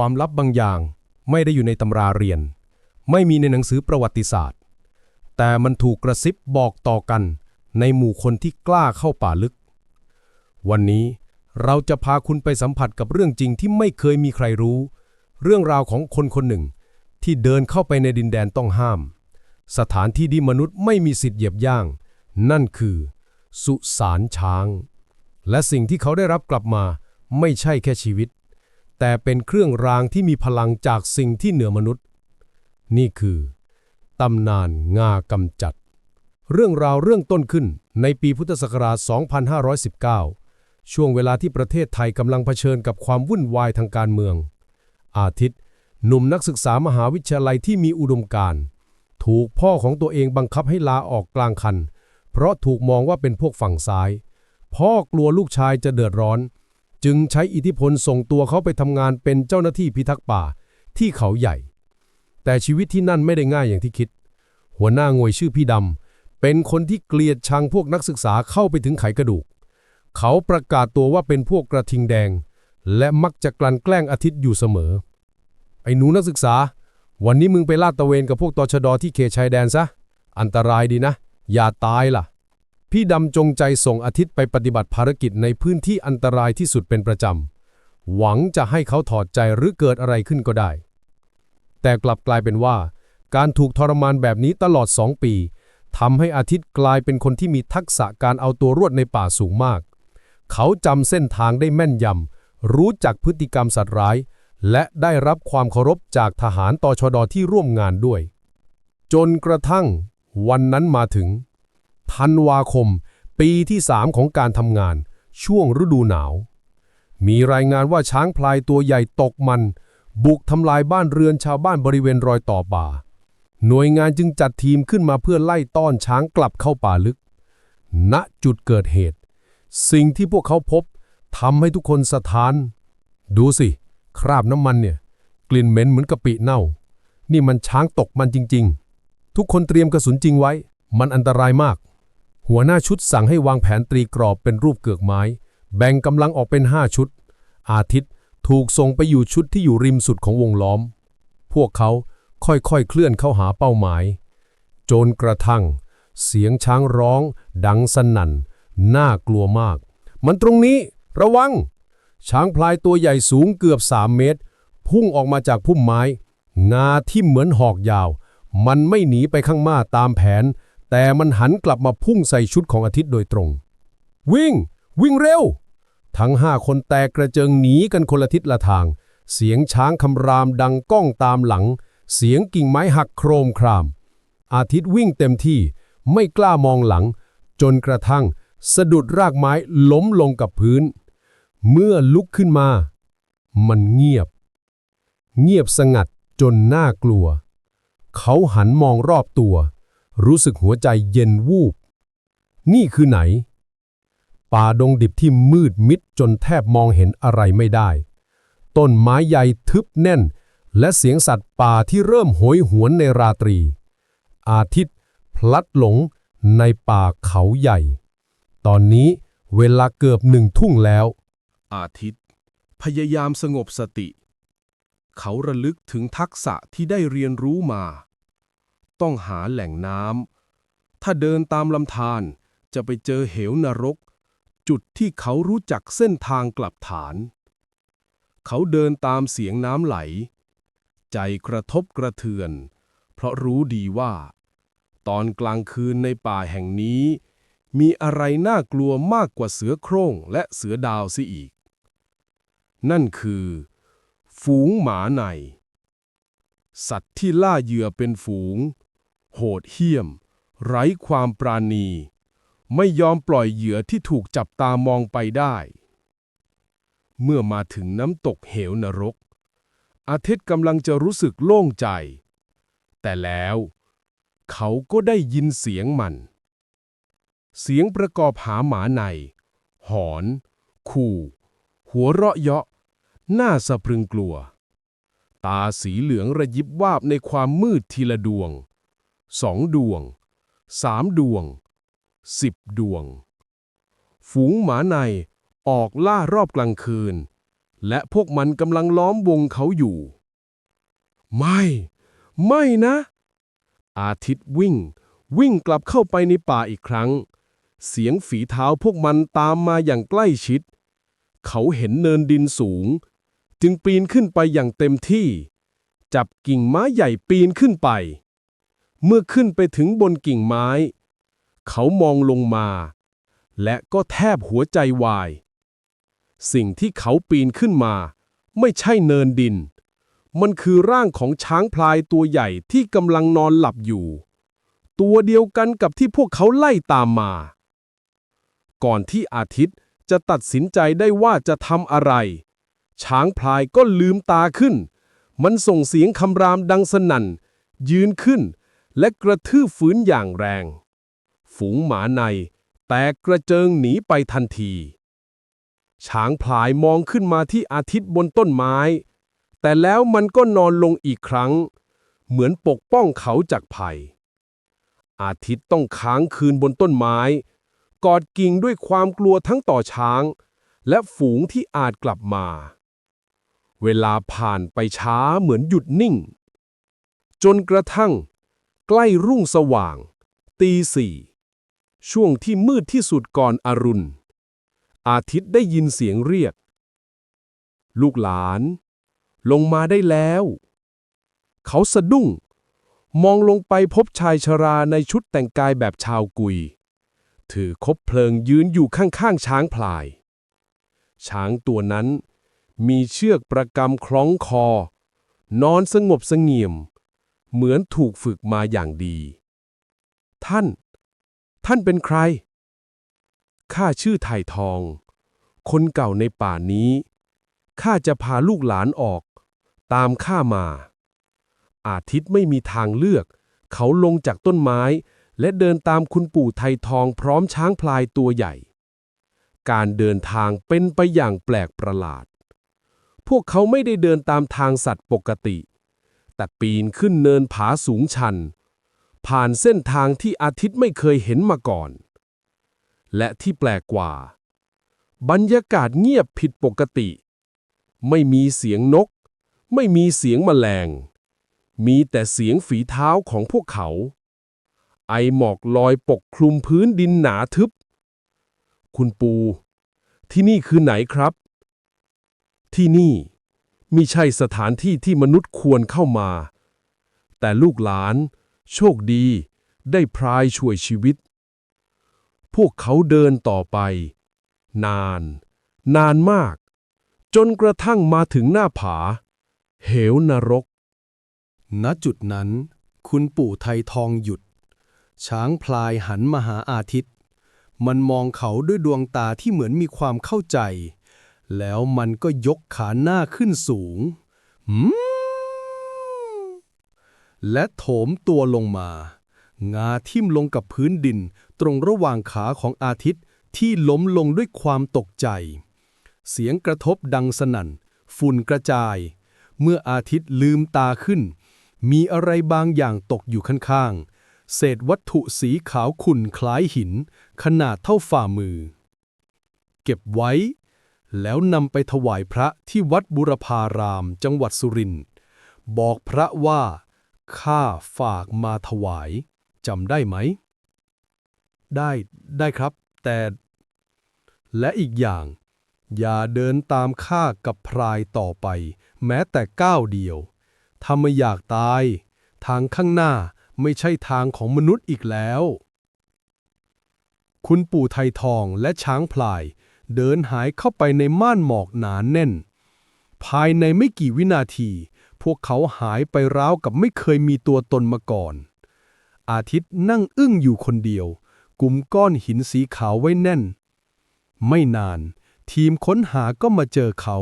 ความลับบางอย่างไม่ได้อยู่ในตำราเรียน ไม่มีในหนังสือประวัติศาสตร์ แต่มันถูกกระซิบบอกต่อกัน ในหมู่คนที่กล้าเข้าป่าลึก วันนี้เราจะพาคุณไปสัมผัสกับเรื่องจริงที่ไม่เคยมีใครรู้ เรื่องราวของคนคนหนึ่ง ที่เดินเข้าไปในดินแดนต้องห้าม สถานที่ที่มนุษย์ไม่มีสิทธิ์เหยียบย่าง นั่นคือ สุสานช้าง และสิ่งที่เขาได้รับกลับมาไม่ใช่แค่ชีวิต แต่เป็นเครื่องรางที่มีพลังจากสิ่งที่เหนือมนุษย์ นี่คือตำนานงากำจัด เรื่องราวเรื่องต้นขึ้นในปีพุทธศักราช 2519 ช่วงเวลาที่ประเทศไทยกำลังเผชิญกับความวุ่นวายทางการเมือง อาทิตย์หนุ่มนักศึกษามหาวิทยาลัยที่มีอุดมการณ์ถูกพ่อของตัวเองบังคับให้ลาออกกลางคัน เพราะถูกมองว่าเป็นพวกฝั่งซ้าย พ่อกลัวลูกชายจะเดือดร้อน จึงใช้อิทธิพลส่งตัวเขาไปทำงานเป็นเจ้าหน้าที่พิทักษ์ป่าที่เขาใหญ่ แต่ชีวิตที่นั่นไม่ได้ง่ายอย่างที่คิด หัวหน้าหน่วยชื่อพี่ดำเป็นคนที่เกลียดชังพวกนักศึกษาเข้าไปถึงไขกระดูก เขาประกาศตัวว่าเป็นพวกกระทิงแดง และมักจะกลั่นแกล้งอาทิตย์อยู่เสมอ ไอ้หนูนักศึกษา วันนี้มึงไปลาดตะเวนกับพวกตชดที่เขตชายแดนซะ อันตรายดีนะ อย่าตายล่ะ พี่ดำจงใจส่งอาทิตย์ไปปฏิบัติภารกิจในพื้นที่อันตรายที่สุดเป็นประจำ หวังจะให้เขาถอดใจหรือเกิดอะไรขึ้นก็ได้ แต่กลับกลายเป็นว่า การถูกทรมานแบบนี้ตลอดสองปีทำให้อาทิตย์กลายเป็นคนที่มีทักษะการเอาตัวรอดในป่าสูงมาก เขาจำเส้นทางได้แม่นยำ รู้จักพฤติกรรมสัตว์ร้าย และได้รับความเคารพจากทหารตชดที่ร่วมงานด้วย จนกระทั่ง วันนั้นมาถึง ธันวาคม ปีที่สามของการทำงาน ช่วงฤดูหนาว มีรายงานว่าช้างพลายตัวใหญ่ตกมัน บุกทำลายบ้านเรือนชาวบ้านบริเวณรอยต่อป่า หน่วยงานจึงจัดทีมขึ้นมาเพื่อไล่ต้อนช้างกลับเข้าป่าลึก ณจุดเกิดเหตุ สิ่งที่พวกเขาพบทำให้ทุกคนสะท้าน ดูสิ คราบน้ำมันเนี่ย กลิ่นเหม็นเหมือนกะปิเน่า นี่มันช้างตกมันจริง ๆ ทุกคนเตรียมกระสุนจริงไว้ มันอันตรายมาก หัวหน้าชุดสั่งให้วางแผนตรีกรอบเป็นรูปเกือกไม้ แบ่งกำลังออกเป็นห้าชุด อาทิตย์ถูกส่งไปอยู่ชุดที่อยู่ริมสุดของวงล้อม พวกเขาค่อยๆเคลื่อนเข้าหาเป้าหมาย จนกระทั่ง เสียงช้างร้อง ดังสนั่น น่ากลัวมาก มันตรงนี้ ระวัง ช้างพลายตัวใหญ่สูงเกือบสามเมตร พุ่งออกมาจากพุ่มไม้ งาที่เหมือนหอกยาว มันไม่หนีไปข้างหน้าตามแผน แต่มันหันกลับมาพุ่งใส่ชุดของอาทิตย์โดยตรง วิ่ง วิ่งเร็ว ทั้งห้าคนแตกกระเจิงหนีกันคนละทิศละทาง เสียงช้างคำรามดังก้องตามหลัง เสียงกิ่งไม้หักโครมคราม อาทิตย์วิ่งเต็มที่ไม่กล้ามองหลัง จนกระทั่ง สะดุดรากไม้ล้มลงกับพื้น เมื่อลุกขึ้นมา มันเงียบ เงียบสงัดจนน่ากลัว เขาหันมองรอบตัว รู้สึกหัวใจเย็นวูบ นี่คือไหน ป่าดงดิบที่มืดมิดจนแทบมองเห็นอะไรไม่ได้ ต้นไม้ใหญ่ทึบแน่น และเสียงสัตว์ป่าที่เริ่มโหยหวนในราตรี อาทิตย์ พลัดหลงในป่าเขาใหญ่ ตอนนี้เวลาเกือบหนึ่งทุ่งแล้ว อาทิตย์ พยายามสงบสติ เขาระลึกถึงทักษะที่ได้เรียนรู้มา ต้องหาแหล่งน้ำถ้าเดินตามลำธารจะไปเจอเหวนรก จุดที่เขารู้จักเส้นทางกลับฐาน เขาเดินตามเสียงน้ำไหล ใจกระทบกระเทือน เพราะรู้ดีว่า ตอนกลางคืนในป่าแห่งนี้ มีอะไรน่ากลัวมากกว่าเสือโคร่งและเสือดาวเสิอีก นั่นคือ ฝูงหมาใน สัตว์ที่ล่าเหยื่อเป็นฝูง โหดเหี้ยม ไร้ความปราณี ไม่ยอมปล่อยเหยื่อที่ถูกจับตามองไปได้ เมื่อมาถึงน้ำตกเหวนรก อาทิตย์กำลังจะรู้สึกโล่งใจ แต่แล้ว เขาก็ได้ยินเสียงมัน เสียงประกอบหาหมาใน หอน ขู่ หัวเราะเยาะหน่าสะพรึงกลัว ตาสีเหลืองระยิบวาบในความมืดทีละดวง สองดวงสามดวงสิบดวง ฝูงหมาในออกล่ารอบกลางคืน และพวกมันกำลังล้อมวงเขาอยู่ ไม่ ไม่นะ อาทิตย์วิ่ง วิ่งกลับเข้าไปในป่าอีกครั้ง เสียงฝีเท้าพวกมันตามมาอย่างใกล้ชิด เขาเห็นเนินดินสูง จึงปีนขึ้นไปอย่างเต็มที่ จับกิ่งไม้ใหญ่ปีนขึ้นไป เมื่อขึ้นไปถึงบนกิ่งไม้ เขามองลงมา และก็แทบหัวใจวาย สิ่งที่เขาปีนขึ้นมา ไม่ใช่เนินดิน มันคือร่างของช้างพลายตัวใหญ่ที่กำลังนอนหลับอยู่ ตัวเดียวกันกับที่พวกเขาไล่ตามมา ก่อนที่อาทิตย์จะตัดสินใจได้ว่าจะทำอะไร ช้างพลายก็ลืมตาขึ้น มันส่งเสียงคำรามดังสนั่น ยืนขึ้น และกระทืบฟื้นอย่างแรง ฝูงหมาใน แตกกระเจิงหนีไปทันที ช้างพลายมองขึ้นมาที่อาทิตย์บนต้นไม้ แต่แล้วมันก็นอนลงอีกครั้ง เหมือนปกป้องเขาจากภัย อาทิตย์ต้องค้างคืนบนต้นไม้ กอดกิ่งด้วยความกลัวทั้งต่อช้าง และฝูงที่อาจกลับมา เวลาผ่านไปช้าเหมือนหยุดนิ่ง จนกระทั่ง ใกล้รุ่งสว่าง ตีสี่ช่วงที่มืดที่สุดก่อนอรุณ อาทิตย์ได้ยินเสียงเรียก ลูกหลาน ลงมาได้แล้ว เขาสะดุ้ง มองลงไปพบชายชราในชุดแต่งกายแบบชาวกุย ถือคบเพลิงยืนอยู่ข้างๆช้างพลาย ช้างตัวนั้นมีเชือกประกำคล้องคอ นอนสงบสงี่ยม เหมือนถูกฝึกมาอย่างดี ท่าน ท่านเป็นใคร ข้าชื่อไถ่ทอง คนเก่าในป่านี้ ข้าจะพาลูกหลานออก ตามข้ามา อาทิตย์ไม่มีทางเลือก เขาลงจากต้นไม้ และเดินตามคุณปู่ไทยทองพร้อมช้างพลายตัวใหญ่ การเดินทางเป็นไปอย่างแปลกประหลาด พวกเขาไม่ได้เดินตามทางสัตว์ปกติ แต่ปีนขึ้นเนินผาสูงชัน ผ่านเส้นทางที่อาทิตย์ไม่เคยเห็นมาก่อน และที่แปลกกว่า บรรยากาศเงียบผิดปกติ ไม่มีเสียงนก ไม่มีเสียงแมลง มีแต่เสียงฝีเท้าของพวกเขา ไอหมอกลอยปกคลุมพื้นดินหนาทึบ คุณปู ที่นี่คือไหนครับ ที่นี่ มิใช่สถานที่ที่มนุษย์ควรเข้ามา แต่ลูกหลาน โชคดี ได้พรายช่วยชีวิต พวกเขาเดินต่อไป นาน นานมาก จนกระทั่งมาถึงหน้าผา เหวนรก ณจุดนั้น คุณปู่ไทยทองหยุด ช้างพลายหันมาหาอาทิตย์ มันมองเขาด้วยดวงตาที่เหมือนมีความเข้าใจ แล้วมันก็ยกขาหน้าขึ้นสูง และโถมตัวลงมา งาทิ่มลงกับพื้นดินตรงระหว่างขาของอาทิตย์ที่ล้มลงด้วยความตกใจ เสียงกระทบดังสนั่น ฝุ่นกระจาย เมื่ออาทิตย์ลืมตาขึ้น มีอะไรบางอย่างตกอยู่ข้างๆ เศษวัตถุสีขาวขุ่นคล้ายหิน ขนาดเท่าฝ่ามือ เก็บไว้ แล้วนำไปถวายพระที่วัดบุรพารามจังหวัดสุรินทร์บอกพระว่า ข้าฝากมาถวายจำได้ไหม ได้ได้ครับ แต่ และอีกอย่าง อย่าเดินตามข้ากับพรายต่อไป แม้แต่ก้าวเดียวถ้าไม่อยากตาย ทางข้างหน้าไม่ใช่ทางของมนุษย์อีกแล้ว คุณปู่ไทยทองและช้างพลาย เดินหายเข้าไปในม่านหมอกหนานแน่น ภายในไม่กี่วินาที พวกเขาหายไปราวกับไม่เคยมีตัวตนมาก่อน อาทิตย์นั่งอึ้งอยู่คนเดียว กลุ่มก้อนหินสีขาวไว้แน่น ไม่นาน ทีมค้นหาก็มาเจอเขา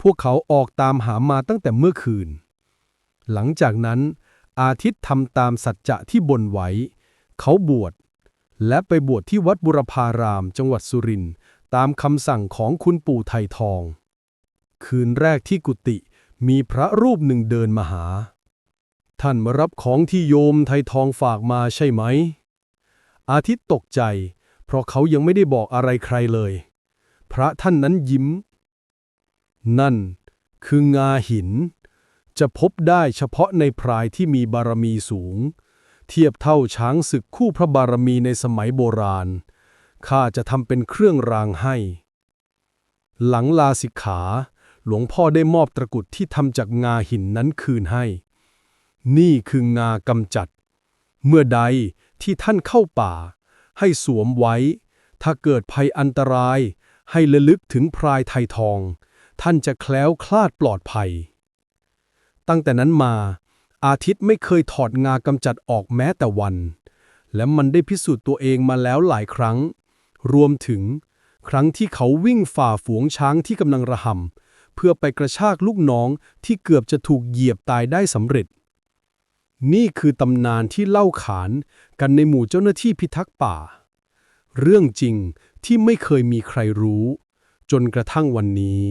พวกเขาออกตามหามาตั้งแต่เมื่อคืน หลังจากนั้นอาทิตย์ทำตามสัจจะที่บนไว้ เขาบวช และไปบวชที่วัดบุรพารามจังหวัดสุรินทร์ ตามคำสั่งของคุณปู่ไทยทอง คืนแรกที่กุฏิมีพระรูปหนึ่งเดินมาหา ท่านมารับของที่โยมไทยทองฝากมาใช่ไหม อาทิตย์ตกใจ เพราะเขายังไม่ได้บอกอะไรใครเลย พระท่านนั้นยิ้ม นั่นคืองาหิน จะพบได้เฉพาะในพรายที่มีบารมีสูง เทียบเท่าช้างศึกคู่พระบารมีในสมัยโบราณ ข้าจะทำเป็นเครื่องรางให้ หลังลาสิกขา หลวงพ่อได้มอบตะกุดที่ทำจากงาหินนั้นคืนให้ นี่คืองากำจัด เมื่อใดที่ท่านเข้าป่า ให้สวมไว้ ถ้าเกิดภัยอันตราย ให้ระลึกถึงพรายไทยทอง ท่านจะแคล้วคลาดปลอดภัย ตั้งแต่นั้นมา อาทิตย์ไม่เคยถอดงากำจัดออกแม้แต่วันและมันได้พิสูจน์ตัวเองมาแล้วหลายครั้ง รวมถึง ครั้งที่เขาวิ่งฝ่าฝูงช้างที่กำลังระหำเพื่อไปกระชากลูกน้องที่เกือบจะถูกเหยียบตายได้สำเร็จ นี่คือตำนานที่เล่าขานกันในหมู่เจ้าหน้าที่พิทักษ์ป่า เรื่องจริงที่ไม่เคยมีใครรู้ จนกระทั่งวันนี้